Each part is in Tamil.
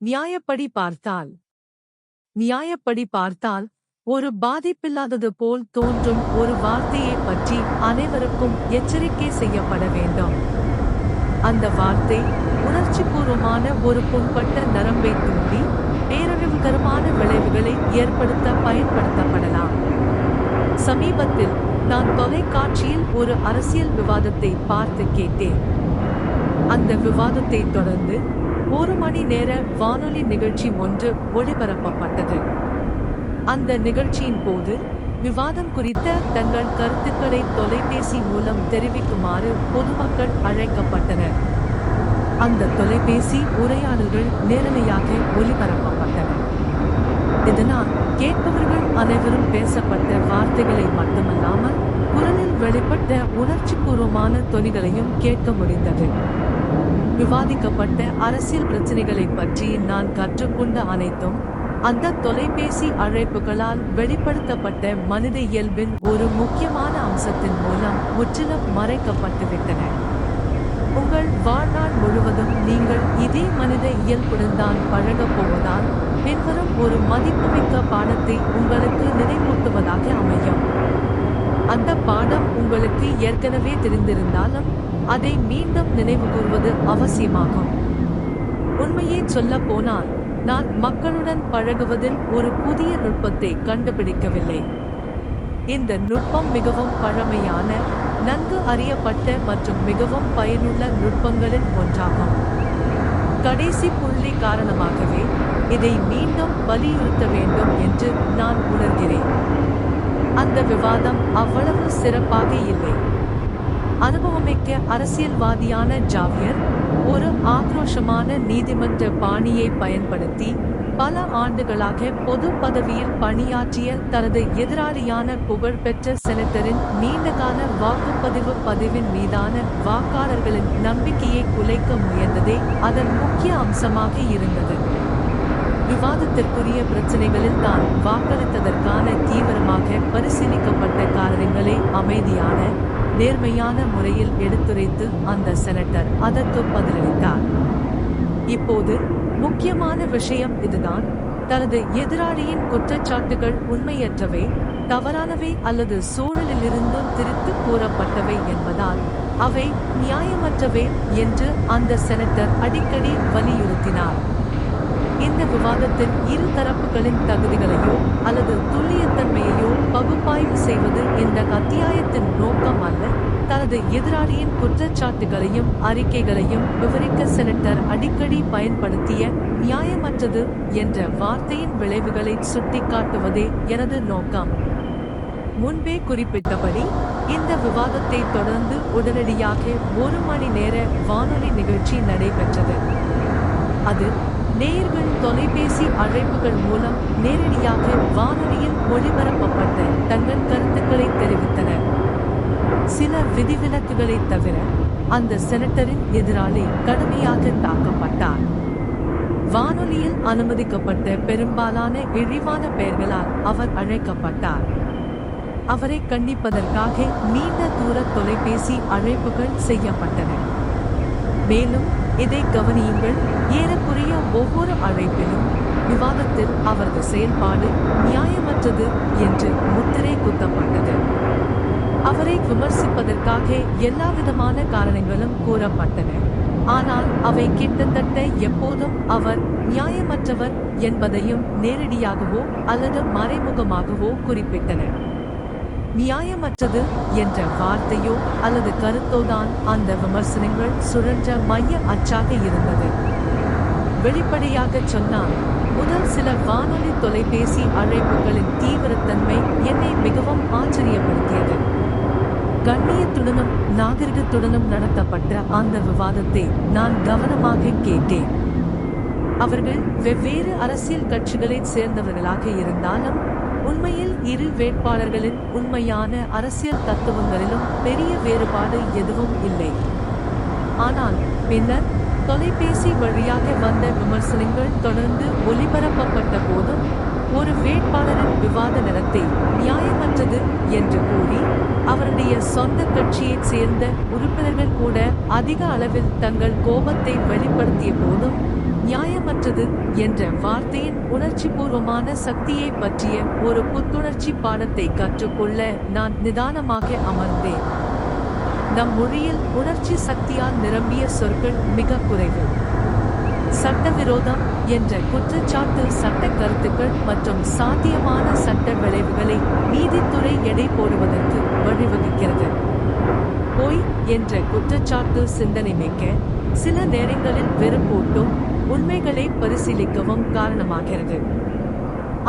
நியாயப்படி பார்த்தால். நியாயப்படி பார்த்தால் ஒரு பாதிப்பில்லாதது போல் தோன்றும் ஒரு வார்த்தையை பற்றி அனைவருக்கும் எச்சரிக்கை செய்யப்பட வேண்டும். அந்த வார்த்தை உணர்ச்சிபூர்வமான ஒரு புண்பட்ட நரம்பை தூண்டி பேரழிவுகரமான விளைவுகளை ஏற்படுத்த பயன்படுத்தப்படலாம். சமீபத்தில் நான் தொலைக்காட்சியில் ஒரு அரசியல் விவாதத்தை பார்த்து கேட்டேன். அந்த விவாதத்தை தொடர்ந்து ஒரு மணி நேர வானொலி நிகழ்ச்சி ஒன்று ஒளிபரப்பப்பட்டது. அந்த நிகழ்ச்சியின் போது விவாதம் குறித்த தங்கள் கருத்துக்களை தொலைபேசி மூலம் தெரிவிக்குமாறு பொதுமக்கள் அழைக்கப்பட்டனர். அந்த தொலைபேசி உரையாடல்கள் நேரலையாக ஒளிபரப்பப்பட்டன. இதனால் கேட்பவர்கள் அனைவரும் பேசப்பட்ட வார்த்தைகளை மட்டுமல்லாமல் குரலில் வெளிப்பட்ட உணர்ச்சிபூர்வமான தொனிகளையும் கேட்க முடிந்தது. விவாதிக்கப்பட்ட அரசியல் பிரச்சனைகளை பற்றி நான் கற்றுக்கொண்ட அனைத்தும் அந்த தொலைபேசி அழைப்புகளால் வெளிப்படுத்தப்பட்ட மனித இயல்பின் ஒரு முக்கியமான அம்சத்தின் மூலம் முற்றிலும் மறைக்கப்பட்டுவிட்டன. உங்கள் வாழ்நாள் முழுவதும் நீங்கள் இதே மனித இயல்புடன் தான் பழகப் போவதால் பின்வரும் ஒரு மதிப்புமிக்க பாடத்தை உங்களுக்கு நினைவூட்டுவதாக அமையும். அந்த பாடம் உங்களுக்கு ஏற்கனவே தெரிந்திருந்தாலும் அதை மீண்டும் நினைவு கூறுவது அவசியமாகும். உண்மையை சொல்ல போனால் நான் மக்களுடன் பழகுவதில் ஒரு புதிய நுட்பத்தை கண்டுபிடிக்கவில்லை. இந்த நுட்பம் மிகவும் பழமையான நன்கு அறியப்பட்ட மற்றும் மிகவும் பயனுள்ள நுட்பங்களில் ஒன்றாகும். கடைசி புள்ளி காரணமாகவே இதை மீண்டும் வலியுறுத்த வேண்டும் என்று நான் உணர்கிறேன். அந்த விவாதம் அவ்வளவு சிறப்பாக இல்லை. அனுபவமிக்க அரசியல்வாதியான ஜாவியர் ஒரு ஆக்ரோஷமான நீதிமன்ற பாணியை பயன்படுத்தி பல ஆண்டுகளாக பொது பதவியில் பணியாற்றிய தனது எதிராளியான புகழ்பெற்ற செனட்டரின் நீண்டகால வாக்குப்பதிவு பதிவின் மீதான வாக்காளர்களின் நம்பிக்கையை குலைக்க முயன்றதே அதன் முக்கிய அம்சமாக இருந்தது. விவாதத்திற்குரிய பிரச்சனைகளில் தான் வாக்களித்ததற்கான தீவிரமாக பரிசீலிக்கப்பட்ட காரணங்களே அமைதியான நேர்மையான முறையில் எடுத்துரைத்து அந்த செனட்டர் அதற்கு பதிலளித்தார். இப்போது முக்கியமான விஷயம் இதுதான். தனது எதிராளியின் குற்றச்சாட்டுகள் உண்மையற்றவை தவறானவை அல்லது சூழலிலிருந்து திரித்து கூறப்பட்டவை என்பதால் அவை நியாயமற்றவை என்று அந்த செனட்டர் அடிக்கடி வலியுறுத்தினார். இந்த விவாதத்தில் இரு தரப்புகளின் தகுதிகளையோ அல்லது துல்லியத்தன்மையையோ பகுப்பாய்வு செய்வது இந்த அத்தியாயத்தின் நோக்கம் அல்ல. தனது எதிராளியின் குற்றச்சாட்டுகளையும் அறிக்கைகளையும் விவரிக்க செனட்டர் அடிக்கடி பயன்படுத்திய நியாயமற்றது என்ற வார்த்தையின் விளைவுகளை சுட்டிக்காட்டுவதே எனது நோக்கம். முன்பே குறிப்பிட்டபடி இந்த விவாதத்தை தொடர்ந்து உடனடியாக ஒரு மணி நேர வானொலி நிகழ்ச்சி நடைபெற்றது. அது நேயர்கள் தொலைபேசி அழைப்புகள் மூலம் நேரடியாக வானொலியில் ஒளிபரப்பப்பட்ட தங்கள் கருத்துக்களை தெரிவித்தனர். சில விதிவிலக்குகளை தவிர அந்த செனட்டரின் எதிராளி கடுமையாக தாக்கப்பட்டார். வானொலியில் அனுமதிக்கப்பட்ட பெரும்பாலான இழிவான பெயர்களால் அவர் அழைக்கப்பட்டார். அவரை கண்டிப்பதற்காக நீண்ட தூர தொலைபேசி அழைப்புகள் செய்யப்பட்டன. மேலும் இதை கவனியுங்கள். ஏறக்குறைய ஒவ்வொரு அழைப்பிலும் விவாதத்தில் அவரது செயல்பாடு நியாயமற்றது என்று முத்திரை குத்தப்பட்டது. அவரை விமர்சிப்பதற்காக எல்லாவிதமான காரணங்களும் கூறப்பட்டன. ஆனால் அவை கிட்டத்தட்ட எப்போதும் அவர் நியாயமற்றவர் என்பதையும் நேரடியாகவோ அல்லது மறைமுகமாகவோ குறிப்பிட்டன. நியாயமற்றது என்ற வார்த்தையோ அல்லது கருத்தோதான் அந்த விமர்சனங்கள் சுழன்ற மைய அச்சாக இருந்தது. வெளிப்படையாக சொன்னால் முதல் சில வானொலி தொலைபேசி அழைப்புகளின் தீவிரத்தன்மை என்னை மிகவும் ஆச்சரியப்படுத்தியது. கண்ணியத்துடனும் நாகரிகத்துடனும் நடத்தப்பட்ட அந்த விவாதத்தை நான் கவனமாக கேட்டேன். அவர்கள் வெவ்வேறு அரசியல் கட்சிகளைச் சேர்ந்தவர்களாக இருந்தாலும் உண்மையில் இரு வேட்பாளர்களின் உண்மையான அரசியல் தத்துவங்களிலும் பெரிய வேறுபாடு எதுவும் இல்லை. ஆனால் பின்னர் தொலைபேசி வழியாக வந்த விமர்சனங்கள் தொடர்ந்து ஒளிபரப்பப்பட்ட போதும் ஒரு வேட்பாளரின் விவாத நிறத்தை நியாயமற்றது என்று கூறி அவருடைய சொந்த கட்சியைச் சேர்ந்த உறுப்பினர்கள் கூட அதிக அளவில் தங்கள் கோபத்தை வெளிப்படுத்திய போதும் நியாயமற்றது என்ற வார்த்தையின் உணர்ச்சிபூர்வமான சக்தியை பற்றிய ஒரு புத்துணர்ச்சி பாடத்தை கற்றுக்கொள்ள நான் நிதானமாக அமர்ந்தேன். நம் மொழியில் உணர்ச்சி சக்தியால் நிரம்பிய சொற்கள் மிக குறைவு. சட்டவிரோதம் என்ற குற்றச்சாட்டு சட்ட கருத்துக்கள் மற்றும் சாத்தியமான சட்ட விளைவுகளை நீதித்துறை எடை போடுவதற்கு வழிவகுக்கிறது. பொய் என்ற குற்றச்சாட்டு சிந்தனை மிக்க சில நேரங்களில் வெறுப்பூட்டும் உண்மைகளை பரிசீலிக்கவும் காரணமாகிறது.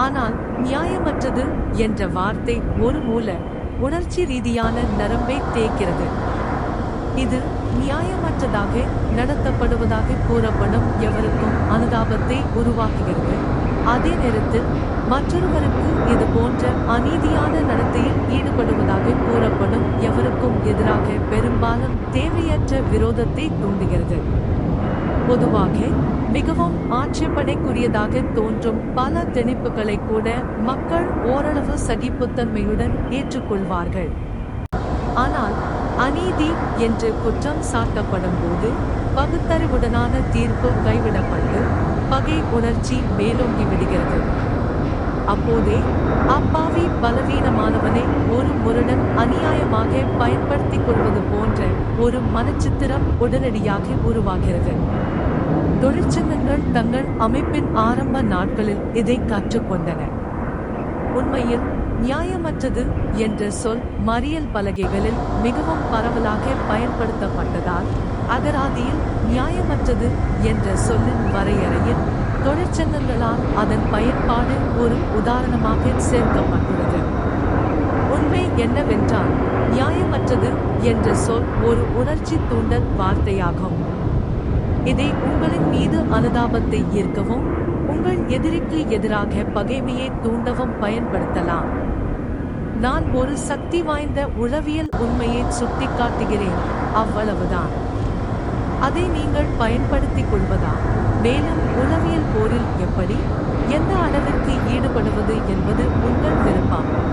ஆனால் நியாயமற்றது என்ற வார்த்தை ஒரு மூல உணர்ச்சி ரீதியான நரம்பை தேய்க்கிறது. இது நியாயமற்றதாக நடத்தப்படுவதாக கூறப்படும் எவருக்கும் அனுதாபத்தை உருவாக்குகிறது. அதே நேரத்தில் மற்றொருவருக்கு இது போன்ற அநீதியான நடத்தையில் ஈடுபடுவதாக கூறப்படும் எவருக்கும் எதிராக பெரும்பாலும் தேவையற்ற விரோதத்தை தூண்டுகிறது. பொதுவாக மிகவும் ஆட்சேபனைக்குரியதாக தோன்றும் பல திணிப்புகளை கூட மக்கள் ஓரளவு சகிப்புத்தன்மையுடன் ஏற்றுக்கொள்வார்கள். ஆனால் அநீதி என்று குற்றம் சாட்டப்படும் போது பகுத்தறிவுடனான தீர்ப்பு கைவிடப்பட்டு பகை உணர்ச்சி மேலோங்கி விடுகிறது. அப்போதே அப்பாவி பலவீனமானவனை ஒரு முருடன் அநியாயமாக பயன்படுத்திக் கொள்வது போன்ற ஒரு மனச்சித்திரம் உடனடியாக உருவாகிறது. தொழிற்சங்கங்கள் தங்கள் அமைப்பின் ஆரம்ப நாட்களில் இதை கற்றுக்கொண்டன. உண்மையில் நியாயமற்றது என்ற சொல் மறியல் பலகைகளில் மிகவும் பரவலாக பயன்படுத்தப்பட்டதால் அகராதியில் நியாயமற்றது என்ற சொல்லின் வரையறையில் தொழிற்சங்கங்களால் அதன் பயன்பாடு ஒரு உதாரணமாக சேர்க்கப்பட்டுள்ளது. உண்மை என்னவென்றால் நியாயமற்றது என்ற சொல் ஒரு உணர்ச்சி தூண்டல் வார்த்தையாகும். இதை உங்களின் மீது அனுதாபத்தை ஈர்க்கவும் உங்கள் எதிரிக்கு எதிராக பகைமையை தூண்டவும் பயன்படுத்தலாம். நான் ஒரு சக்தி வாய்ந்த உளவியல் உண்மையை சுட்டிக்காட்டுகிறேன் அவ்வளவுதான். அதை நீங்கள் பயன்படுத்திக் கொள்வதா? மேலும் உளவியல் போரில் எப்படி? எந்த அளவிற்கு ஈடுபடுவது என்பது உங்கள் விருப்பம்.